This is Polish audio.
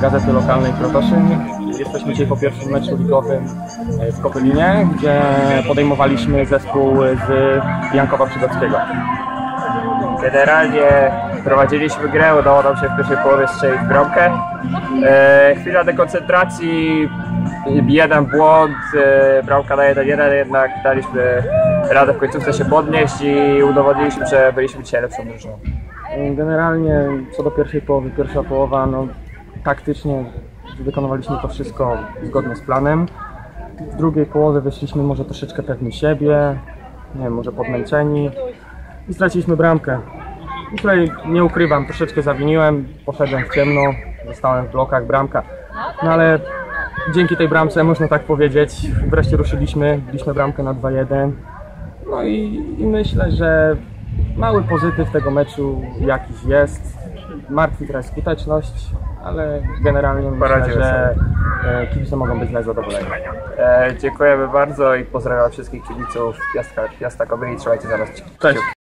Gazety Lokalnej Krotoszyn. Jesteśmy dzisiaj po pierwszym meczu ligowym e, w Kopylinie, gdzie podejmowaliśmy zespół z Jankowa Przygockiego. Generalnie prowadziliśmy grę, udało nam się w pierwszej połowie strzelić bramkę. E, chwila dekoncentracji, jeden błąd, e, bramka na 1-1, jednak daliśmy radę w końcówce się podnieść i udowodniliśmy, że byliśmy dzisiaj lepszą drużyną. Generalnie co do pierwszej połowy, pierwsza połowa, no taktycznie wykonywaliśmy to wszystko zgodnie z planem. W drugiej połowie wyszliśmy może troszeczkę pewni siebie, nie wiem, może podmęczeni i straciliśmy bramkę. I Tutaj nie ukrywam, troszeczkę zawiniłem, poszedłem w ciemno, zostałem w blokach, bramka. No ale dzięki tej bramce, można tak powiedzieć, wreszcie ruszyliśmy, biliśmy bramkę na 2-1. No i, i myślę, że mały pozytyw tego meczu jakiś jest. Martwi trochę skuteczność, ale generalnie myślę, że e, kibice mogą być zadowoleni. E, dziękujemy bardzo i pozdrawiam wszystkich kibiców Piasta, Piasta Kobyli, trzymajcie za nas kciuki. Cześć.